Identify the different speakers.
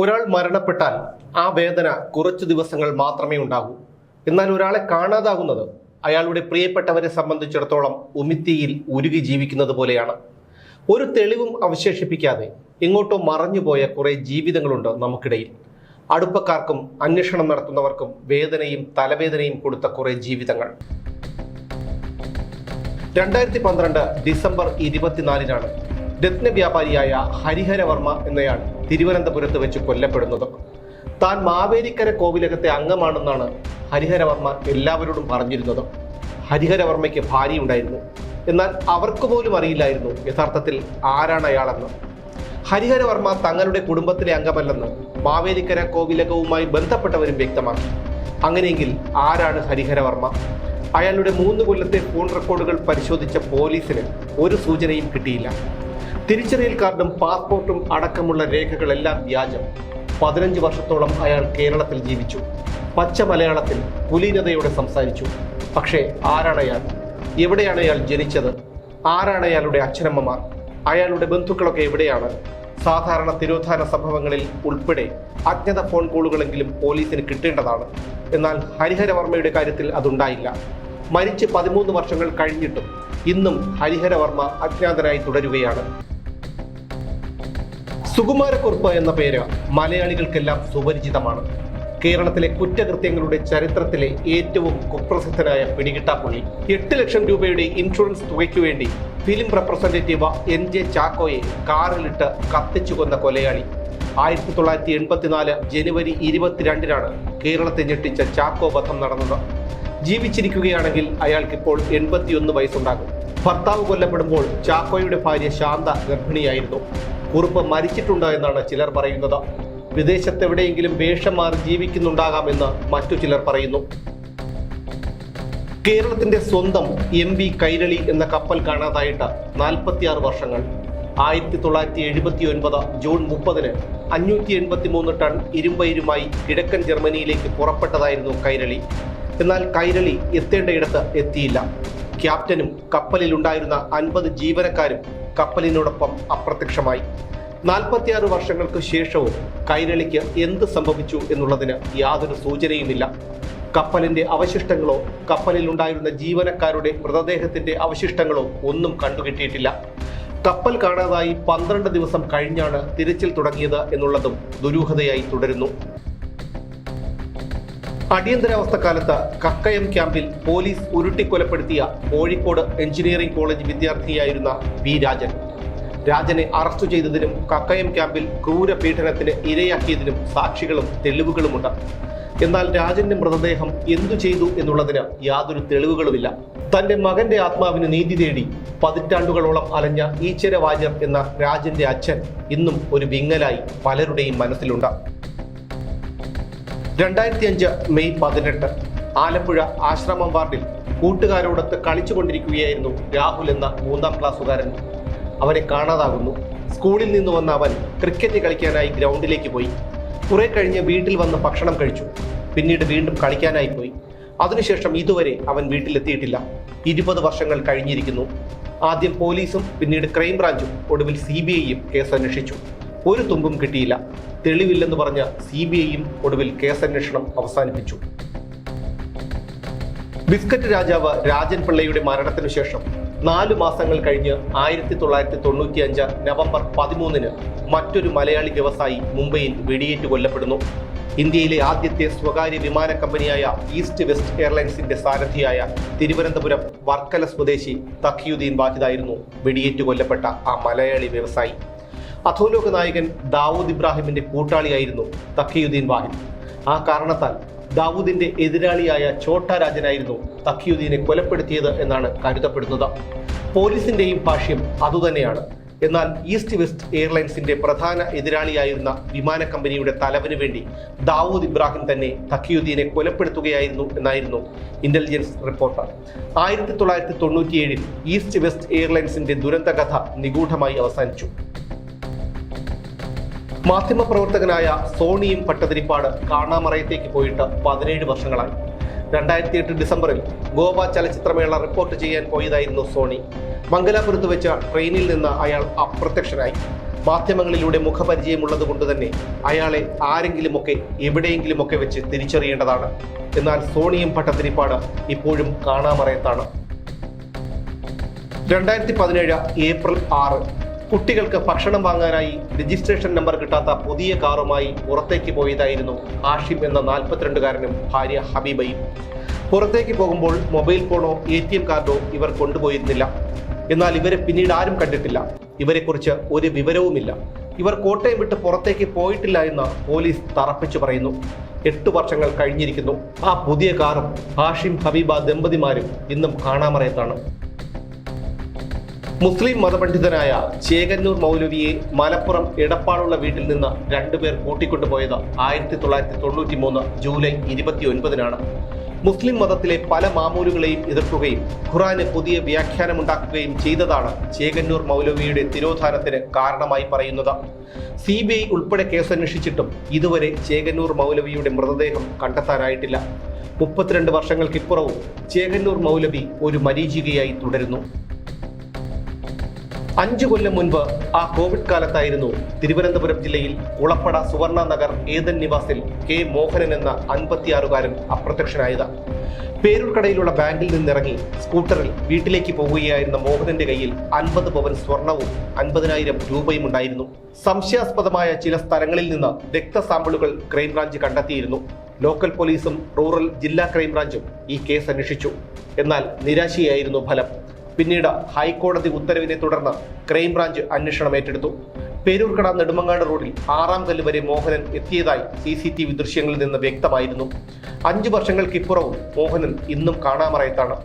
Speaker 1: ഒരാൾ മരണപ്പെട്ടാൽ ആ വേദന കുറച്ചു ദിവസങ്ങൾ മാത്രമേ ഉണ്ടാകൂ. എന്നാൽ ഒരാളെ കാണാതാകുന്നത് അയാളുടെ പ്രിയപ്പെട്ടവരെ സംബന്ധിച്ചിടത്തോളം ഉമിത്തിയിൽ ഉരുകി ജീവിക്കുന്നത് പോലെയാണ്. ഒരു തെളിവും അവശേഷിപ്പിക്കാതെ എങ്ങോട്ടോ മറഞ്ഞുപോയ കുറെ ജീവിതങ്ങളുണ്ട് നമുക്കിടയിൽ. അടുപ്പക്കാർക്കും അന്വേഷണം നടത്തുന്നവർക്കും വേദനയും തലവേദനയും കൊടുത്ത കുറെ ജീവിതങ്ങൾ. രണ്ടായിരത്തി പന്ത്രണ്ട് ഡിസംബർ ഇരുപത്തിനാലിനാണ് രത്ന വ്യാപാരിയായ ഹരിഹരവർമ്മ എന്നയാൾ തിരുവനന്തപുരത്ത് വെച്ച് കൊല്ലപ്പെടുന്നത്. താൻ മാവേലിക്കര കോവിലകത്തെ അംഗമാണെന്നാണ് ഹരിഹരവർമ്മ എല്ലാവരോടും പറഞ്ഞിരുന്നത്. ഹരിഹരവർമ്മയ്ക്ക് ഭാര്യയുണ്ടായിരുന്നു. എന്നാൽ അവർക്ക് പോലും അറിയില്ലായിരുന്നു യഥാർത്ഥത്തിൽ ആരാണ് അയാളെന്ന്. ഹരിഹരവർമ്മ തങ്ങളുടെ കുടുംബത്തിലെ അംഗമല്ലെന്ന് മാവേലിക്കര കോവിലകവുമായി ബന്ധപ്പെട്ടവരും വ്യക്തമാക്കി. അങ്ങനെയെങ്കിൽ ആരാണ് ഹരിഹരവർമ്മ? അയാളുടെ മൂന്ന് കൊല്ലത്തെ ഫോൺ റെക്കോർഡുകൾ പരിശോധിച്ച പോലീസിന് ഒരു സൂചനയും കിട്ടിയില്ല. തിരിച്ചറിയൽ കാർഡും പാസ്പോർട്ടും അടക്കമുള്ള രേഖകളെല്ലാം വ്യാജം. പതിനഞ്ച് വർഷത്തോളം അയാൾ കേരളത്തിൽ ജീവിച്ചു. പച്ച മലയാളത്തിൽ കുലീനതയോടെ സംസാരിച്ചു. പക്ഷേ ആരാണ് അയാൾ? എവിടെയാണ് അയാൾ ജനിച്ചത്? ആരാണ് അയാളുടെ അച്ഛനമ്മമാർ? അയാളുടെ ബന്ധുക്കളൊക്കെ എവിടെയാണ്? സാധാരണ തിരോധാന സംഭവങ്ങളിൽ ഉൾപ്പെടെ അജ്ഞത ഫോൺ കോളുകളെങ്കിലും പോലീസിന് കിട്ടേണ്ടതാണ്. എന്നാൽ ഹരിഹരവർമ്മയുടെ കാര്യത്തിൽ അതുണ്ടായില്ല. മരിച്ച് പതിമൂന്ന് വർഷങ്ങൾ കഴിഞ്ഞിട്ടും ഇന്നും ഹരിഹരവർമ്മ അജ്ഞാതനായി തുടരുകയാണ്. സുകുമാരക്കുറുപ്പ് എന്ന പേര് മലയാളികൾക്കെല്ലാം സുപരിചിതമാണ്. കേരളത്തിലെ കുറ്റകൃത്യങ്ങളുടെ ചരിത്രത്തിലെ ഏറ്റവും കുപ്രസിദ്ധനായ പിടികിട്ടാപ്പുള്ളി എട്ട് ലക്ഷം രൂപയുടെ ഇൻഷുറൻസ് തുകയ്ക്കു വേണ്ടി ഫിലിം റെപ്രസെന്റേറ്റീവ് എൻ ജെ ചാക്കോയെ കാറിലിട്ട് കത്തിച്ചു കൊന്ന കൊലയാളി. ആയിരത്തി തൊള്ളായിരത്തി എൺപത്തിനാല് ജനുവരി ഇരുപത്തിരണ്ടിനാണ് കേരളത്തെ ഞെട്ടിച്ച ചാക്കോ വധം നടന്നത്. ജീവിച്ചിരിക്കുകയാണെങ്കിൽ അയാൾക്കിപ്പോൾ എൺപത്തിയൊന്ന് വയസ്സുണ്ടാകും. ഭർത്താവ് കൊല്ലപ്പെടുമ്പോൾ ചാക്കോയുടെ ഭാര്യ ശാന്ത ഗർഭിണിയായിരുന്നു. കുറുപ്പ് മരിച്ചിട്ടുണ്ട് എന്നാണ് ചിലർ പറയുന്നത്. വിദേശത്തെവിടെയെങ്കിലും വേഷം മാറി ജീവിക്കുന്നുണ്ടാകാമെന്ന് മറ്റു ചിലർ പറയുന്നു. കേരളത്തിന്റെ സ്വന്തം എം വി കൈരളി എന്ന കപ്പൽ കാണാതായിട്ട് നാൽപ്പത്തിയാറ് വർഷങ്ങൾ. ആയിരത്തി തൊള്ളായിരത്തി എഴുപത്തി ഒൻപത് ജൂൺ മുപ്പതിന് അഞ്ഞൂറ്റി എൺപത്തി മൂന്ന് ടൺ ഇരുമ്പയിരുമായി കിഴക്കൻ ജർമ്മനിയിലേക്ക് പുറപ്പെട്ടതായിരുന്നു കൈരളി. എന്നാൽ കൈരളി എത്തേണ്ടയിടത്ത് എത്തിയില്ല. ക്യാപ്റ്റനും കപ്പലിലുണ്ടായിരുന്ന അൻപത് ജീവനക്കാരും കപ്പലിനോടൊപ്പം അപ്രത്യക്ഷമായി. നാൽപ്പത്തിയാറ് വർഷങ്ങൾക്ക് ശേഷവും കൈരളിക്ക് എന്ത് സംഭവിച്ചു എന്നുള്ളതിന് യാതൊരു സൂചനയുമില്ല. കപ്പലിന്റെ അവശിഷ്ടങ്ങളോ കപ്പലിൽ ഉണ്ടായിരുന്ന ജീവനക്കാരുടെ മൃതദേഹത്തിന്റെ അവശിഷ്ടങ്ങളോ ഒന്നും കണ്ടുകിട്ടിയിട്ടില്ല. കപ്പൽ കാണാതായി പന്ത്രണ്ട് ദിവസം കഴിഞ്ഞാണ് തിരച്ചിൽ തുടങ്ങിയത് എന്നുള്ളതും ദുരൂഹതയായി തുടരുന്നു. അടിയന്തരാവസ്ഥ കാലത്ത് കക്കയം ക്യാമ്പിൽ പോലീസ് ഉരുട്ടിക്കൊലപ്പെടുത്തിയ കോഴിക്കോട് എഞ്ചിനീയറിംഗ് കോളേജ് വിദ്യാർത്ഥിയായിരുന്ന വി രാജൻ. രാജനെ അറസ്റ്റ് ചെയ്തതിനും കക്കയം ക്യാമ്പിൽ ക്രൂരപീഡനത്തിന് ഇരയാക്കിയതിനും സാക്ഷികളും തെളിവുകളുമുണ്ട്. എന്നാൽ രാജന്റെ മൃതദേഹം എന്തു ചെയ്തു എന്നുള്ളതിന് യാതൊരു തെളിവുകളുമില്ല. തന്റെ മകന്റെ ആത്മാവിന് നീതി തേടി പതിറ്റാണ്ടുകളോളം അലഞ്ഞ ഈച്ചര എന്ന രാജന്റെ അച്ഛൻ ഇന്നും ഒരു വിങ്ങലായി പലരുടെയും മനസ്സിലുണ്ട്. രണ്ടായിരത്തി അഞ്ച് മെയ് പതിനെട്ട് ആലപ്പുഴ ആശ്രമം വാർഡിൽ കൂട്ടുകാരോടൊത്ത് കളിച്ചുകൊണ്ടിരിക്കുകയായിരുന്നു രാഹുൽ എന്ന മൂന്നാം ക്ലാസ്സുകാരൻ അവനെ കാണാതാകുന്നു. സ്കൂളിൽ നിന്ന് വന്ന അവൻ ക്രിക്കറ്റ് കളിക്കാനായി ഗ്രൗണ്ടിലേക്ക് പോയി. കുറെ കഴിഞ്ഞ് വീട്ടിൽ വന്ന് ഭക്ഷണം കഴിച്ചു. പിന്നീട് വീണ്ടും കളിക്കാനായി പോയി. അതിനുശേഷം ഇതുവരെ അവൻ വീട്ടിലെത്തിയിട്ടില്ല. ഇരുപത് വർഷങ്ങൾ കഴിഞ്ഞിരിക്കുന്നു. ആദ്യം പോലീസും പിന്നീട് ക്രൈംബ്രാഞ്ചും ഒടുവിൽ സി ബി ഐയും കേസ് അന്വേഷിച്ചു. ഒരു തുമ്പും കിട്ടിയില്ല. തെളിവില്ലെന്ന് പറഞ്ഞ സി ബി ഐയും ഒടുവിൽ കേസന്വേഷണം അവസാനിപ്പിച്ചു. ബിസ്ക്കറ്റ് രാജാവ് രാജൻ പിള്ളയുടെ മരണത്തിനു ശേഷം നാലു മാസങ്ങൾ കഴിഞ്ഞ് ആയിരത്തി തൊള്ളായിരത്തി തൊണ്ണൂറ്റി അഞ്ച് നവംബർ പതിമൂന്നിന് മറ്റൊരു മലയാളി വ്യവസായി മുംബൈയിൽ വെടിയേറ്റ് കൊല്ലപ്പെടുന്നു. ഇന്ത്യയിലെ ആദ്യത്തെ സ്വകാര്യ വിമാന കമ്പനിയായ ഈസ്റ്റ് വെസ്റ്റ് എയർലൈൻസിന്റെ സാരഥിയായ തിരുവനന്തപുരം വർക്കല സ്വദേശി തഖിയുദ്ദീൻ വാഹിദായിരുന്നു വെടിയേറ്റ് കൊല്ലപ്പെട്ട ആ മലയാളി വ്യവസായി. അധോലോക നായകൻ ദാവൂദ് ഇബ്രാഹിമിന്റെ കൂട്ടാളിയായിരുന്നു തഖിയുദ്ദീൻ വാഹിദ്. ആ കാരണത്താൽ ദാവൂദിന്റെ എതിരാളിയായ ചോട്ട രാജനായിരുന്നു തഖിയുദ്ദീനെ കൊലപ്പെടുത്തിയത് എന്നാണ് കരുതപ്പെടുന്നത്. പോലീസിന്റെയും ഭാഷ്യം അതുതന്നെയാണ്. എന്നാൽ ഈസ്റ്റ് വെസ്റ്റ് എയർലൈൻസിന്റെ പ്രധാന എതിരാളിയായിരുന്ന വിമാന കമ്പനിയുടെ തലവന് വേണ്ടി ദാവൂദ് ഇബ്രാഹിം തന്നെ തഖിയുദ്ദീനെ കൊലപ്പെടുത്തുകയായിരുന്നു എന്നായിരുന്നു ഇന്റലിജൻസ് റിപ്പോർട്ട് ആയിരത്തി തൊള്ളായിരത്തി തൊണ്ണൂറ്റിയേഴിൽ ഈസ്റ്റ് വെസ്റ്റ് എയർലൈൻസിന്റെ ദുരന്തകഥ നിഗൂഢമായി അവസാനിച്ചു. മാധ്യമപ്രവർത്തകനായ സോണിയും പട്ടതിരിപ്പാട് കാണാമറയത്തേക്ക് പോയിട്ട് പതിനേഴ് വർഷങ്ങളായി. രണ്ടായിരത്തി എട്ട് ഡിസംബറിൽ ഗോവ ചലച്ചിത്രമേള റിപ്പോർട്ട് ചെയ്യാൻ പോയതായിരുന്നു സോണി. മംഗലാപുരത്ത് വെച്ച ട്രെയിനിൽ നിന്ന് അയാൾ അപ്രത്യക്ഷനായി. മാധ്യമങ്ങളിലൂടെ മുഖപരിചയമുള്ളത് കൊണ്ട് തന്നെ അയാളെ ആരെങ്കിലുമൊക്കെ എവിടെയെങ്കിലുമൊക്കെ വെച്ച് തിരിച്ചറിയേണ്ടതാണ്. എന്നാൽ സോണിയും പട്ടത്തിരിപ്പാട് ഇപ്പോഴും കാണാമറയത്താണ്. രണ്ടായിരത്തി പതിനേഴ് ഏപ്രിൽ ആറ് കുട്ടികൾക്ക് ഭക്ഷണം വാങ്ങാനായി രജിസ്ട്രേഷൻ നമ്പർ കിട്ടാത്ത പുതിയ കാറുമായി പുറത്തേക്ക് പോയതായിരുന്നു ആഷിം എന്ന നാൽപ്പത്തിരണ്ടുകാരനും ഭാര്യ ഹബീബയും. പുറത്തേക്ക് പോകുമ്പോൾ മൊബൈൽ ഫോണോ എ ടി എം കാർഡോ ഇവർ കൊണ്ടുപോയിരുന്നില്ല. എന്നാൽ ഇവരെ പിന്നീട് ആരും കണ്ടിട്ടില്ല. ഇവരെക്കുറിച്ച് ഒരു വിവരവുമില്ല. ഇവർ കോട്ടയം വിട്ട് പുറത്തേക്ക് പോയിട്ടില്ല എന്ന് പോലീസ് തറപ്പിച്ചു പറയുന്നു. എട്ട് വർഷങ്ങൾ കഴിഞ്ഞിരിക്കുന്നു. ആ പുതിയ കാറും ഹാഷിം ഹബീബ ദമ്പതിമാരും ഇന്നും കാണാമറയത്താണ്. മുസ്ലിം മതപണ്ഡിതനായ ചേകന്നൂർ മൗലവിയെ മലപ്പുറം എടപ്പാടുള്ള വീട്ടിൽ നിന്ന് രണ്ടുപേർ കൂട്ടിക്കൊണ്ടുപോയത് ആയിരത്തി തൊള്ളായിരത്തി തൊണ്ണൂറ്റി മൂന്ന് ജൂലൈ ഇരുപത്തി ഒൻപതിനാണ് മുസ്ലിം മതത്തിലെ പല മാമൂലുകളെയും എതിർക്കുകയും ഖുറാന് പുതിയ വ്യാഖ്യാനമുണ്ടാക്കുകയും ചെയ്തതാണ് ചേകന്നൂർ മൗലവിയുടെ തിരോധാനത്തിന് കാരണമായി പറയുന്നത്. സി ബി ഐ ഉൾപ്പെടെ കേസന്വേഷിച്ചിട്ടും ഇതുവരെ ചേകന്നൂർ മൗലവിയുടെ മൃതദേഹം കണ്ടെത്താനായിട്ടില്ല. മുപ്പത്തിരണ്ട് വർഷങ്ങൾക്കിപ്പുറവും ചേകന്നൂർ മൗലവി ഒരു മരീചികയായി തുടരുന്നു. അഞ്ചു കൊല്ലം മുൻപ് ആ കോവിഡ് കാലത്തായിരുന്നു തിരുവനന്തപുരം ജില്ലയിൽ കുളപ്പട സുവർണ നഗർ ഏതൻ നിവാസിൽ കെ മോഹനൻ എന്ന അൻപത്തിയാറുകാരൻ അപ്രത്യക്ഷനായത്. പേരൂർക്കടയിലുള്ള ബാങ്കിൽ നിന്നിറങ്ങി സ്കൂട്ടറിൽ വീട്ടിലേക്ക് പോവുകയായിരുന്ന മോഹനന്റെ കയ്യിൽ അൻപത് പവൻ സ്വർണവും അൻപതിനായിരം രൂപയും ഉണ്ടായിരുന്നു സംശയാസ്പദമായ ചില സ്ഥലങ്ങളിൽ നിന്ന് രക്തസാമ്പിളുകൾ ക്രൈംബ്രാഞ്ച് കണ്ടെത്തിയിരുന്നു. ലോക്കൽ പോലീസും റൂറൽ ജില്ലാ ക്രൈംബ്രാഞ്ചും ഈ കേസ് അന്വേഷിച്ചു. എന്നാൽ നിരാശയായിരുന്നു ഫലം. പിന്നീട് ഹൈക്കോടതി ഉത്തരവിനെ തുടർന്ന് ക്രൈംബ്രാഞ്ച് അന്വേഷണം ഏറ്റെടുത്തു. പേരൂർക്കട നെടുമങ്ങാട് റോഡിൽ ആറാം കല്ല് വരെ മോഹനൻ എത്തിയതായി സി സി ടി വി ദൃശ്യങ്ങളിൽ നിന്ന് വ്യക്തമായിരുന്നു. അഞ്ചു വർഷങ്ങൾക്കിപ്പുറവും മോഹനൻ ഇന്നും കാണാമറയത്താണ്.